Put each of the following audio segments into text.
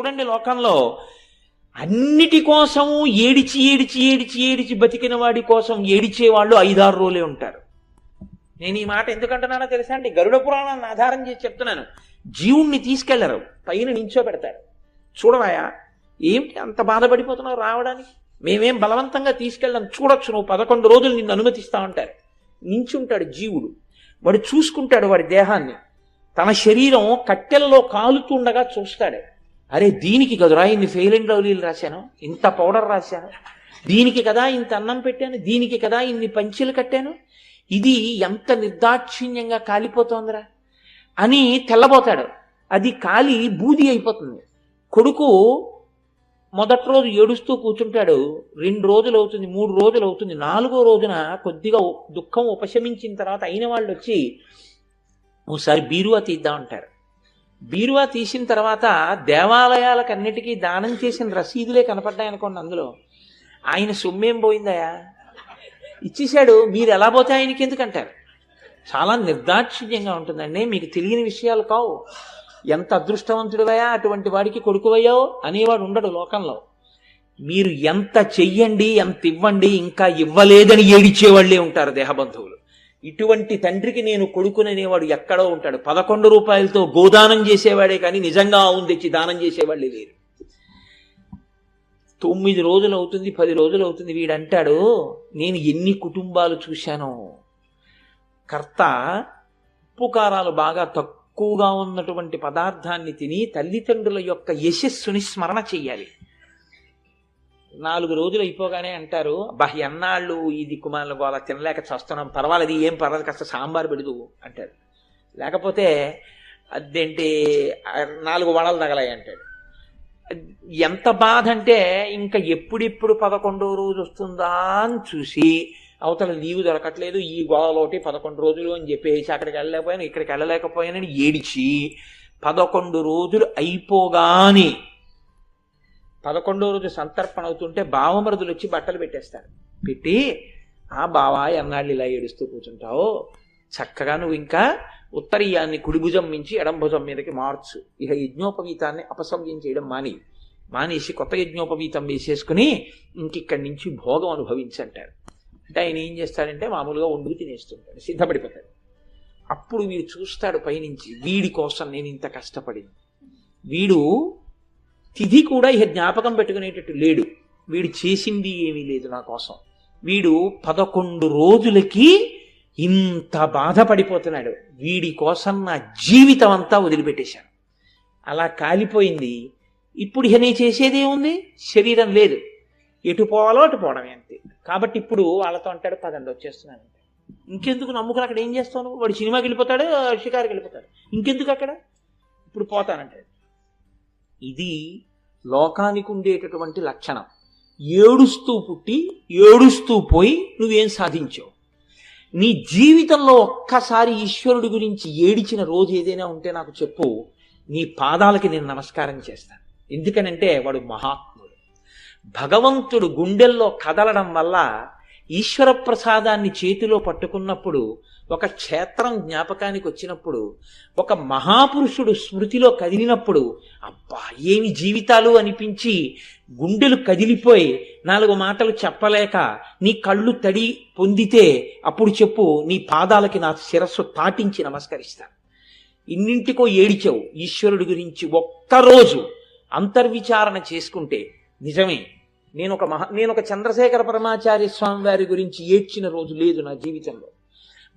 చూడండి లోకంలో అన్నిటి కోసం ఏడిచి ఏడిచి ఏడిచి ఏడిచి బతికిన వాడి కోసం ఏడిచే వాళ్ళు ఐదారు రోజులే ఉంటారు. నేను ఈ మాట ఎందుకంటున్నానో తెలుసా అండి? గరుడ పురాణాన్ని ఆధారం చేసి చెప్తున్నాను. జీవుణ్ణి తీసుకెళ్ళరు పైన నించో పెడతారు చూడరాయా ఏమిటి అంత బాధపడిపోతున్నావు రావడానికి? మేమేం బలవంతంగా తీసుకెళ్ళాం చూడొచ్చు నువ్వు పదకొండు రోజులు నిన్ను అనుమతిస్తా ఉంటారు నించుంటాడు జీవుడు. వాడు చూసుకుంటాడు వాడి దేహాన్ని. తన శరీరం కట్టెలలో కాలుతుండగా చూస్తాడు. అరే దీనికి కదురా ఇన్ని ఫెయిల్ అండ్ లవ్లీలు రాశాను? ఇంత పౌడర్ రాశాను? దీనికి కదా ఇంత అన్నం పెట్టాను? దీనికి కదా ఇన్ని పంచీలు కట్టాను? ఇది ఎంత నిర్దాక్షిణ్యంగా కాలిపోతోందిరా? అని తెల్లబోతాడు. అది కాలి బూది అయిపోతుంది. కొడుకు మొదటి రోజు ఏడుస్తూ కూర్చుంటాడు. రెండు రోజులు అవుతుంది మూడు రోజులు అవుతుంది. నాలుగో రోజున కొద్దిగా దుఃఖం ఉపశమించిన తర్వాత అయిన వాళ్ళు వచ్చి ఓసారి బీరువా తీద్దామంటారు బీరువా తీసిన తర్వాత దేవాలయాలకన్నిటికీ దానం చేసిన రసీదులే కనపడ్డాయి అనుకోండి అందులో. ఆయన సొమ్మేం పోయిందయా ఇచ్చేశాడు మీరు ఎలా పోతే ఆయనకి ఎందుకంటారు? చాలా నిర్దాక్షిణ్యంగా ఉంటుందండి మీకు తెలియని విషయాలు కావు. ఎంత అదృష్టవంతుడివయా అటువంటి వాడికి కొడుకువయ్యావు అనేవాడు ఉండడు లోకంలో. మీరు ఎంత చెయ్యండి ఎంత ఇవ్వండి ఇంకా ఇవ్వలేదని ఏడిచేవాళ్ళే ఉంటారు దేహబంధువులు ఇటువంటి తండ్రికి నేను కొడుకుననేవాడు ఎక్కడో ఉంటాడు. పదకొండు రూపాయలతో గోదానం చేసేవాడే కానీ నిజంగా ఆవును తెచ్చి దానం చేసేవాళ్ళే లేరు. తొమ్మిది రోజులు అవుతుంది పది రోజులు అవుతుంది. వీడంటాడు నేను ఎన్ని కుటుంబాలు చూశానో. కర్త ఉప్పు కారాలు బాగా తక్కువగా ఉన్నటువంటి పదార్థాన్ని తిని తల్లిదండ్రుల యొక్క యశస్సుని స్మరణ చెయ్యాలి నాలుగు రోజులు అయిపోగానే అంటారు బా ఎన్నాళ్ళు ఈ దిక్కుమాలను గోల తినలేక చస్తున్నాం పర్వాలేదు ఏం పర్వాలేదు కాస్త సాంబార్ పెడదు అంటాడు లేకపోతే అదేంటి నాలుగు వడలు తగలాయి అంటాడు. ఎంత బాధ అంటే ఇంకా ఎప్పుడెప్పుడు పదకొండో రోజు వస్తుందా అని చూసి అవతల లీవ్ దొరకట్లేదు ఈ గోడలోటి పదకొండు రోజులు అని చెప్పేసి అక్కడికి వెళ్ళలేకపోయాను ఇక్కడికి వెళ్ళలేకపోయానని ఏడిచి పదకొండు రోజులు అయిపోగానే పదకొండో రోజు సంతర్పణ అవుతుంటే భావమరుదులు వచ్చి బట్టలు పెట్టేస్తారు. పెట్టి ఆ బావా ఎన్నాళ్ళు ఇలా ఏడుస్తూ కూర్చుంటావు. చక్కగా నువ్వు ఇంకా ఉత్తరీయాన్ని కుడి భుజం మించి ఎడం భుజం మీదకి మార్చు. ఇక యజ్ఞోపవీతాన్ని అపసవ్యం చేయడం మాని. మానేసి కొత్త యజ్ఞోపవీతం వేసేసుకుని ఇంకిక్కడి నుంచి భోగం అనుభవించంటారు. అంటే ఆయన ఏం చేస్తాడంటే మామూలుగా వండుకు తినేస్తుంటాడు. సిద్ధపడిపోతాడు. అప్పుడు వీడు చూస్తాడు పైనుంచి వీడి కోసం నేను ఇంత కష్టపడింది. వీడు తిథి కూడా ఇక జ్ఞాపకం పెట్టుకునేటట్టు లేడు. వీడు చేసింది ఏమీ లేదు నా కోసం. వీడు పదకొండు రోజులకి ఇంత బాధపడిపోతున్నాడు. వీడి కోసం నా జీవితం అంతా వదిలిపెట్టేశాను. అలా కాలిపోయింది. ఇప్పుడు ఇక నేను చేసేదే ఉంది శరీరం లేదు. ఎటు పోవాలో అటు పోవడమే అంతే. కాబట్టి ఇప్పుడు వాళ్ళతో అంటాడు పదండి వచ్చేస్తున్నాను. ఇంకెందుకు నమ్ముకుని అక్కడ ఏం చేస్తాను వాడు సినిమాకి వెళ్ళిపోతాడు షికారికి వెళ్ళిపోతాడు. ఇంకెందుకు అక్కడ? ఇప్పుడు పోతానంటాడు. ఇది లోకానికి ఉండేటటువంటి లక్షణం. ఏడుస్తూ పుట్టి ఏడుస్తూ పోయి నువ్వేం సాధించావు. నీ జీవితంలో ఒక్కసారి ఈశ్వరుడి గురించి ఏడిచిన రోజు ఏదైనా ఉంటే నాకు చెప్పు నీ పాదాలకి నేను నమస్కారం చేస్తాను. ఎందుకనంటే వాడు మహాత్ముడు. భగవంతుడు గుండెల్లో కదలడం వల్ల ఈశ్వర ప్రసాదాన్ని చేతిలో పట్టుకున్నప్పుడు ఒక క్షేత్రం జ్ఞాపకానికి వచ్చినప్పుడు ఒక మహాపురుషుడు స్మృతిలో కదిలినప్పుడు అబ్బా ఏమి జీవితాలు అనిపించి గుండెలు కదిలిపోయి నాలుగు మాటలు చెప్పలేక నీ కళ్ళు తడి పొందితే అప్పుడు చెప్పు నీ పాదాలకి నా శిరస్సు తాటించి నమస్కరిస్తాను ఇన్నింటికో ఏడిచావు ఈశ్వరుడి గురించి ఒక్కరోజు అంతర్విచారణ చేసుకుంటే నిజమే. నేను ఒక మహా నేను ఒక చంద్రశేఖర పరమాచార్య స్వామి వారి గురించి ఏడ్చిన రోజు లేదు నా జీవితంలో.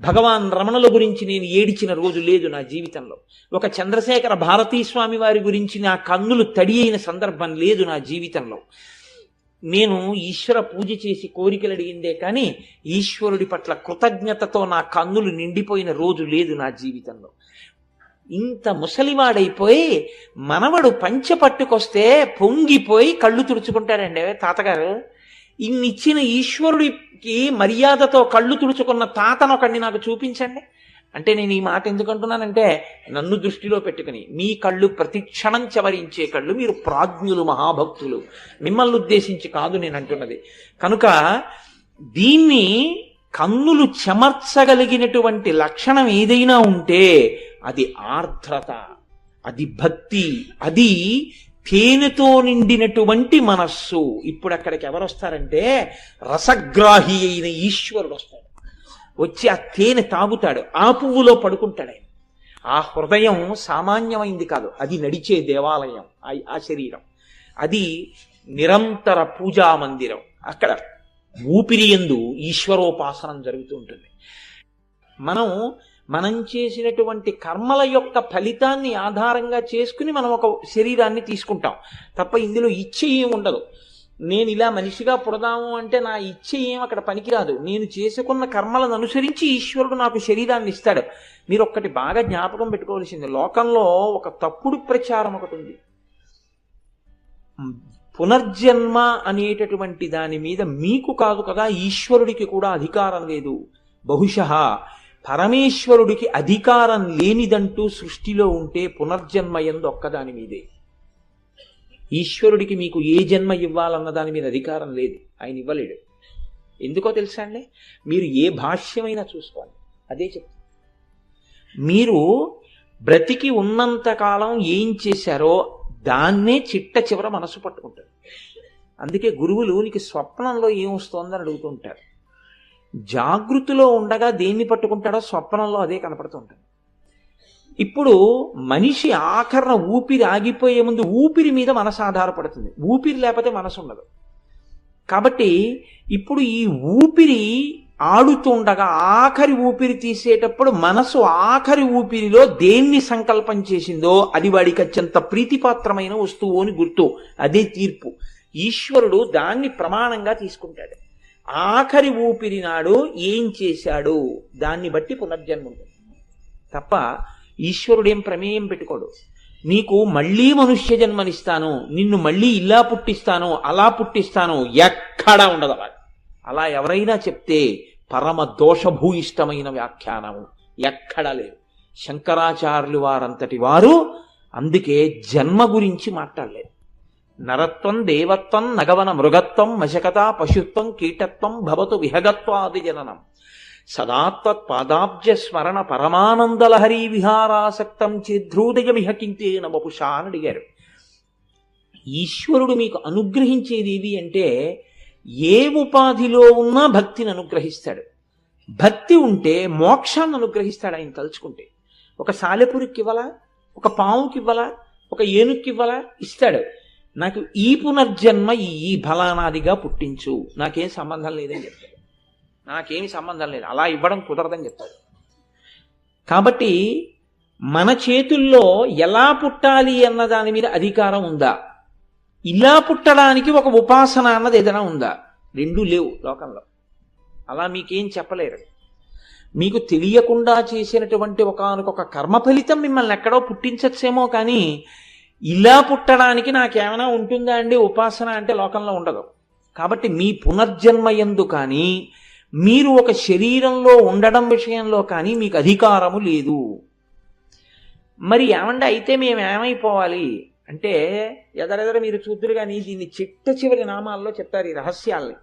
భగవాన్ రమణుల గురించి నేను ఏడిచిన రోజు లేదు నా జీవితంలో. ఒక చంద్రశేఖర భారతీ స్వామి వారి గురించి నా కన్నులు తడి అయిన సందర్భం లేదు నా జీవితంలో. నేను ఈశ్వర పూజ చేసి కోరికలు అడిగిందే కానీ ఈశ్వరుడి పట్ల కృతజ్ఞతతో నా కన్నులు నిండిపోయిన రోజు లేదు నా జీవితంలో. ఇంత ముసలివాడైపోయి మనవడు పంచె పట్టుకొస్తే పొంగిపోయి కళ్ళు తుడుచుకుంటాడండి తాతగారు. ఇన్నిచ్చిన ఈశ్వరుడికి మర్యాదతో కళ్ళు తుడుచుకున్న తాతనొకడిని నాకు చూపించండి. అంటే నేను ఈ మాట ఎందుకు అంటున్నానంటే నన్ను దృష్టిలో పెట్టుకుని మీ కళ్ళు ప్రతిక్షణం చవరించే కళ్ళు మీరు ప్రాజ్ఞులు మహాభక్తులు. మిమ్మల్ని ఉద్దేశించి కాదు నేను అంటున్నది. కనుక దీన్ని కన్నులు చెమర్చగలిగినటువంటి లక్షణం ఏదైనా ఉంటే అది ఆర్ద్రత అది భక్తి అది తేనెతో నిండినటువంటి మనస్సు. ఇప్పుడు అక్కడికి ఎవరు వస్తారంటే రసగ్రాహి అయిన ఈశ్వరుడు వస్తాడు. వచ్చి ఆ తేనె తాగుతాడు. ఆ పువ్వులో పడుకుంటాడు ఆయన. ఆ హృదయం సామాన్యమైంది కాదు. అది నడిచే దేవాలయం ఆ- శరీరం. అది నిరంతర పూజా మందిరం. అక్కడ ఊపిరి ఎందు ఈశ్వరోపాసనం జరుగుతూ ఉంటుంది. మనం మనం చేసినటువంటి కర్మల యొక్క ఫలితాన్ని ఆధారంగా చేసుకుని మనం ఒక శరీరాన్ని తీసుకుంటాం. తప్ప ఇందులో ఇచ్చ ఏం ఉండదు. నేను ఇలా మనిషిగా పుడదాము అంటే నా ఇచ్చ ఏం అక్కడ పనికిరాదు. నేను చేసుకున్న కర్మలను అనుసరించి ఈశ్వరుడు నాకు శరీరాన్ని ఇస్తాడు. మీరు ఒక్కటి బాగా జ్ఞాపకం పెట్టుకోవాల్సింది. లోకంలో ఒక తప్పుడు ప్రచారం ఒకటి ఉంది. పునర్జన్మ అనేటటువంటి దాని మీద మీకు కాదు కదా ఈశ్వరుడికి కూడా అధికారం లేదు. బహుశ పరమేశ్వరుడికి అధికారం లేనిదంటూ సృష్టిలో ఉంటే పునర్జన్మ ఎందు ఒక్కదాని మీదే. ఈశ్వరుడికి మీకు ఏ జన్మ ఇవ్వాలన్న దాని మీద అధికారం లేదు. ఆయన ఇవ్వలేడు. ఎందుకో తెలుసా అండి? మీరు ఏ భాష్యమైనా చూసుకోండి. అదే చెప్తాను మీరు బ్రతికి ఉన్నంత కాలం ఏం చేశారో దాన్నే చిట్ట చివర మనసు పట్టుకుంటారు. అందుకే గురువులు నీకు స్వప్నంలో ఏం వస్తుందని అడుగుతుంటారు. జాగృతిలో ఉండగా దేన్ని పట్టుకుంటాడో స్వప్నంలో అదే కనపడుతుంటాడు ఇప్పుడు మనిషి ఆఖరణ ఊపిరి ఆగిపోయే ముందు ఊపిరి మీద మనసు ఆధారపడుతుంది. ఊపిరి లేకపోతే మనసు ఉండదు. కాబట్టి ఇప్పుడు ఈ ఊపిరి ఆడుతుండగా ఆఖరి ఊపిరి తీసేటప్పుడు మనసు ఆఖరి ఊపిరిలో దేన్ని సంకల్పం చేసిందో అది వాడికి అత్యంత ప్రీతిపాత్రమైన వస్తువు అని గుర్తు. అదే తీర్పు. ఈశ్వరుడు దాన్ని ప్రమాణంగా తీసుకుంటాడు. ఆఖరి ఊపిరి నాడు ఏం చేశాడు? దాన్ని బట్టి పునర్జన్మ ఉంటుంది. తప్ప ఈశ్వరుడేం ప్రమేయం పెట్టుకోడు. నీకు మళ్ళీ మనుష్య జన్మనిస్తాను నిన్ను మళ్ళీ ఇలా పుట్టిస్తాను అలా పుట్టిస్తాను ఎక్కడా ఉండదు అలా. అలా ఎవరైనా చెప్తే పరమ దోషభూయిష్టమైన వ్యాఖ్యానము ఎక్కడా లేదు. శంకరాచార్యులు వారంతటి వారు అందుకే జన్మ గురించి మాట్లాడలేదు. నరత్వం దేవత్వం నగవన మృగత్వం మశకత పశుత్వం కీటత్వం భవతు విహగత్వాది జననం. సదాత్వత్పాదాబ్జ స్మరణ పరమానందలహరి విహారాసక్తం చేద్రూదయమిహ కింతేన వపుషా అని అడిగారు. ఈశ్వరుడు మీకు అనుగ్రహించేది ఏది అంటే ఏ ఉపాధిలో ఉన్నా భక్తిని అనుగ్రహిస్తాడు. భక్తి ఉంటే మోక్షాన్ని అనుగ్రహిస్తాడు ఆయన తలుచుకుంటే. ఒక సాలెపురికి ఇవ్వలా ఒక పావుకి ఇవ్వలా ఒక ఏనుక్కి ఇవ్వలా ఇస్తాడు. నాకు ఈ పునర్జన్మ ఈ ఫలానాదిగా పుట్టించు. నాకేం సంబంధం లేదని చెప్తాడు. నాకేమి సంబంధం లేదు. అలా ఇవ్వడం కుదరదని చెప్తాడు. కాబట్టి మన చేతుల్లో ఎలా పుట్టాలి అన్న దాని మీద అధికారం ఉందా? ఇలా పుట్టడానికి ఒక ఉపాసన అన్నది ఏదైనా ఉందా? రెండూ లేవు లోకంలో. అలా మీకేం చెప్పలేరు. మీకు తెలియకుండా చేసినటువంటి ఒకనొక కర్మ ఫలితం మిమ్మల్ని ఎక్కడో పుట్టించచ్చేమో కానీ ఇలా పుట్టడానికి నాకేమైనా ఉంటుందా అండి? ఉపాసన అంటే లోకంలో ఉండదు. కాబట్టి మీ పునర్జన్మ ఎందు కానీ మీరు ఒక శరీరంలో ఉండడం విషయంలో కానీ మీకు అధికారము లేదు. మరి ఏమండి? అయితే మేము ఏమైపోవాలి? అంటే ఎదరెదర మీరు చూద్దురు కానీ దీన్ని చిట్ట చివరి నామాల్లో చెప్తారు ఈ రహస్యాల్ని.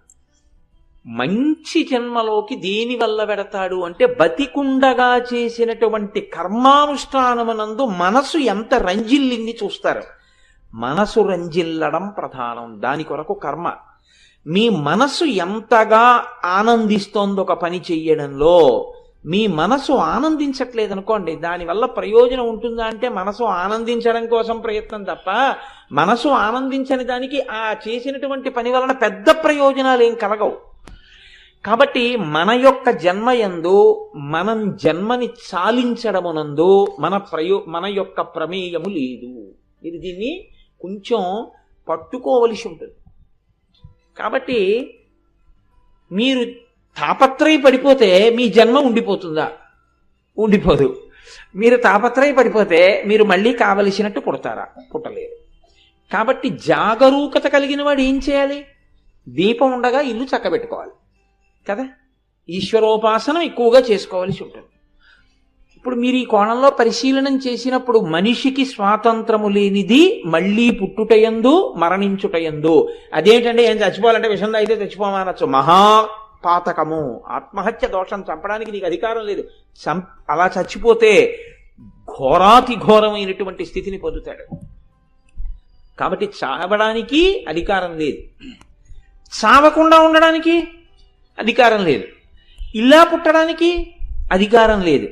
మంచి జన్మలోకి దేని వల్ల పెడతాడు అంటే బతికుండగా చేసినటువంటి కర్మానుష్ఠానమునందు మనసు ఎంత రంజిల్లింది చూస్తారు. మనసు రంజిల్లడం ప్రధానం దాని కొరకు కర్మ. మీ మనసు ఎంతగా ఆనందిస్తోంది ఒక పని చెయ్యడంలో మీ మనసు ఆనందించట్లేదు అనుకోండి దానివల్ల ప్రయోజనం ఉంటుందా అంటే మనసు ఆనందించడం కోసం ప్రయత్నం తప్ప మనసు ఆనందించని దానికి ఆ చేసినటువంటి పని వలన పెద్ద ప్రయోజనాలు ఏం కలగవు. కాబట్టి మన యొక్క జన్మయందు మనం జన్మని చాలించడమునందు మన ప్రయో మన యొక్క ప్రమేయము లేదు. మీరు దీన్ని కొంచెం పట్టుకోవలసి ఉంటుంది. కాబట్టి మీరు తాపత్రయ పడిపోతే మీ జన్మ ఉండిపోతుందా? ఉండిపోదు. మీరు తాపత్రయ పడిపోతే మీరు మళ్ళీ కావలసినట్టు పుడతారా? పుట్టలేరు కాబట్టి జాగరూకత కలిగిన వాడు ఏం చేయాలి? దీపం ఉండగా ఇల్లు చక్కబెట్టుకోవాలి. కదా? ఈశ్వరోపాసనం ఎక్కువగా చేసుకోవాల్సి ఉంటుంది. ఇప్పుడు మీరు ఈ కోణంలో పరిశీలనం చేసినప్పుడు మనిషికి స్వాతంత్రము లేనిది మళ్ళీ పుట్టుటయందు మరణించుటయందు. అదేంటంటే ఏం చచ్చిపోవాలంటే విషం అయితే చచ్చిపోమనొచ్చు మహా పాతకము. ఆత్మహత్య దోషం చంపడానికి నీకు అధికారం లేదు. చం అలా చచ్చిపోతే ఘోరాతి ఘోరమైనటువంటి స్థితిని పొందుతాడు. కాబట్టి చావడానికి అధికారం లేదు. చావకుండా ఉండడానికి అధికారం లేదు. ఇలా పుట్టడానికి అధికారం లేదు.